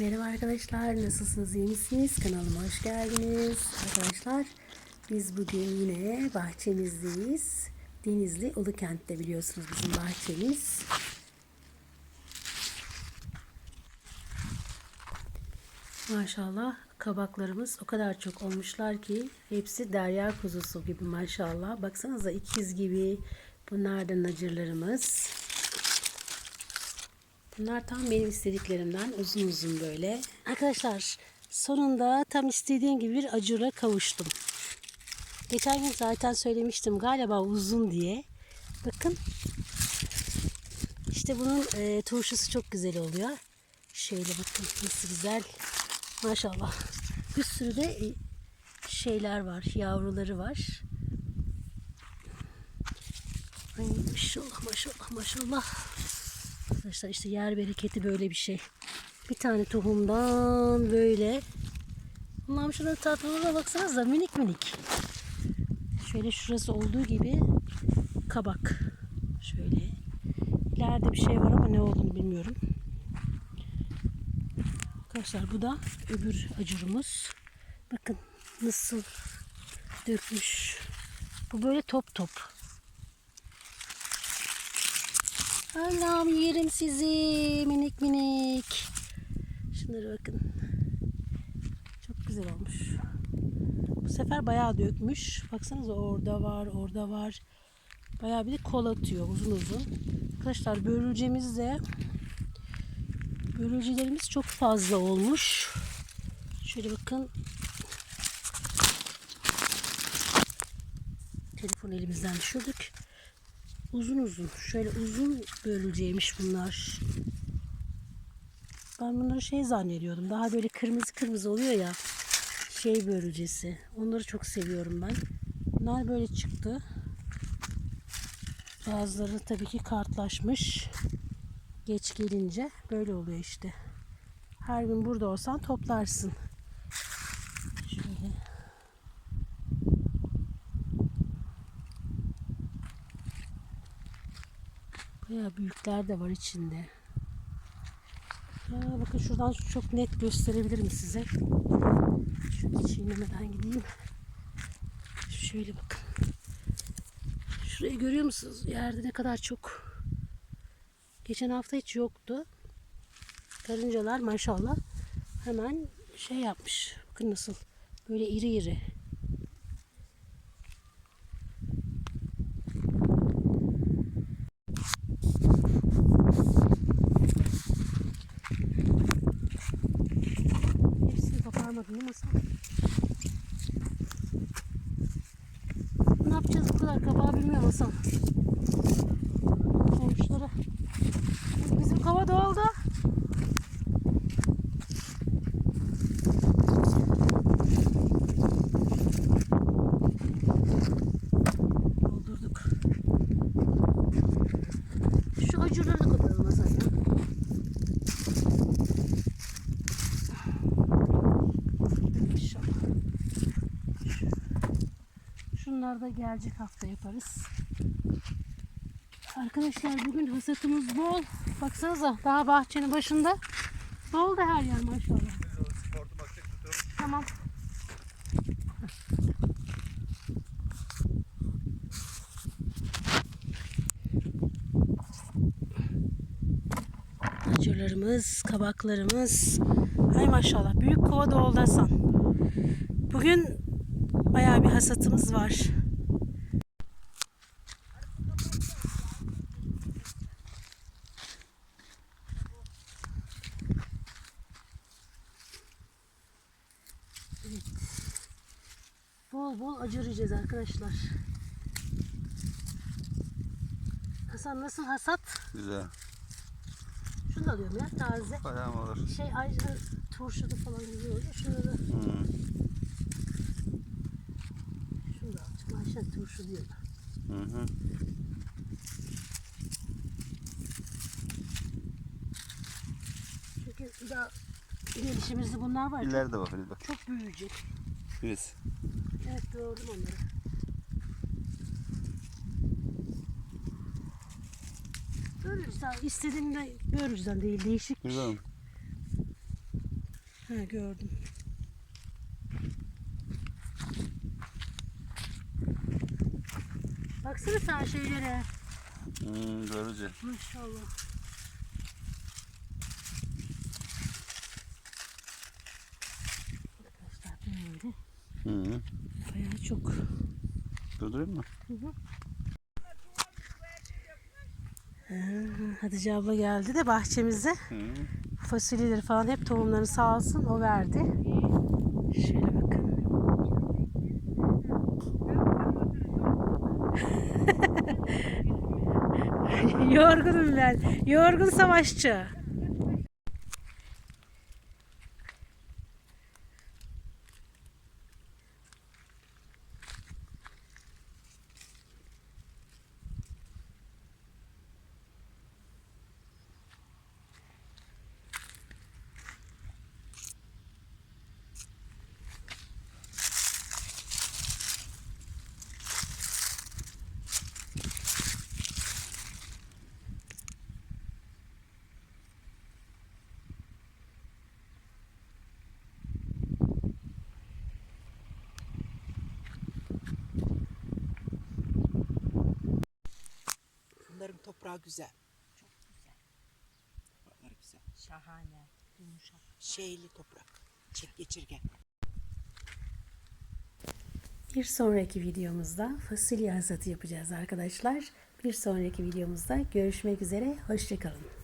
Merhaba arkadaşlar, nasılsınız, iyi misiniz? Kanalıma hoş geldiniz. Arkadaşlar, biz bugün yine bahçemizdeyiz. Denizli Ulukent'te biliyorsunuz bizim bahçemiz. Maşallah kabaklarımız o kadar çok olmuşlar ki hepsi derya kuzusu gibi maşallah. Baksanıza ikiz gibi. Bunlar da nacırlarımız. Bunlar tam benim istediklerimden uzun uzun böyle. Arkadaşlar sonunda tam istediğim gibi bir acura kavuştum. Geçen gün zaten söylemiştim galiba uzun diye. Bakın. İşte bunun e, turşusu çok güzel oluyor. Şöyle bakın nasıl güzel. Maşallah. Bir sürü de e, şeyler var. Yavruları var. Ay maşallah maşallah maşallah. Arkadaşlar işte yer bereketi böyle bir şey. Bir tane tohumdan böyle. Allah'ım şunun tatlılığına baksanıza minik minik. Şöyle şurası olduğu gibi kabak. Şöyle. İleride bir şey var ama ne olduğunu bilmiyorum. Arkadaşlar bu da öbür acurumuz. Bakın nasıl dökmüş. Bu böyle top top. Allah'ım yerim sizi minik minik. Şunlara bakın. Çok güzel olmuş. Bu sefer bayağı dökmüş. Baksanıza orada var, orada var. Bayağı bir de kol atıyor uzun uzun. Arkadaşlar börülcemiz de börülcelerimiz çok fazla olmuş. Şöyle bakın. Telefon elimizden düşürdük uzun uzun şöyle uzun böleceğimiş bunlar. Ben bunları şey zannediyordum. Daha böyle kırmızı kırmızı oluyor ya. Şey börülcesi. Onları çok seviyorum ben. Bunlar böyle çıktı. Bazıları tabii ki kartlaşmış. Geç gelince böyle oluyor işte. Her gün burada olsan toplarsın. Şöyle. Bayağı büyükler de var içinde. Ya bakın şuradan çok net gösterebilirim size. Şöyle çiğnemeden gideyim. Şöyle bakın. Şurayı görüyor musunuz? Yerde ne kadar çok. Geçen hafta hiç yoktu. Karıncalar maşallah hemen şey yapmış. Bakın nasıl. Böyle iri iri. Hepsini koparmadım değil mi Hasan? Ne yapacağız bu kadar kabağı bilmiyorum Hasan. Komşulara. Bizim kava doldu. Şunlar da gelecek hafta yaparız. Arkadaşlar bugün hasatımız bol. Baksanıza daha bahçenin başında. Bol da her yer maşallah. Tamam. Acırlarımız, kabaklarımız. Hay maşallah büyük kova doldu Hasan. Bugün bayağı bir hasatımız var. Evet. Bol bol acır yiyeceğiz arkadaşlar. Hasan nasıl hasat? Güzel. Şunu da alıyorum ya taze. Bayağı olur? Şey ayrıca turşuda falan güzel oluyor. Şunu da, Hmm. şunu Ayşe turşu diyor. Hı hı. Çünkü daha gelişimizde bunlar var. İleride bak Filiz bak. çok büyüyecek. Filiz. Evet doğru onları. Görürüz. İstediğimde görürüz değil değişik. Güzel mi? Ha gördüm. Baksana sen şeylere. Hmm, görücü. Maşallah. Arkadaşlar böyle Hı -hı. bayağı çok. Durdurayım mı? Ha, Hatice abla geldi de bahçemize. Hı -hı. fasulyeleri falan hep tohumlarını sağ olsun o verdi. Şöyle bakın. Yorgunum ben. Yorgun savaşçı. Toprağı güzel. Çok güzel. Toprakları güzel. Şahane. Yumuşak. Şeyli toprak. Çek geçirgen. Bir sonraki videomuzda fasulye hasatı yapacağız arkadaşlar. Bir sonraki videomuzda görüşmek üzere. Hoşçakalın.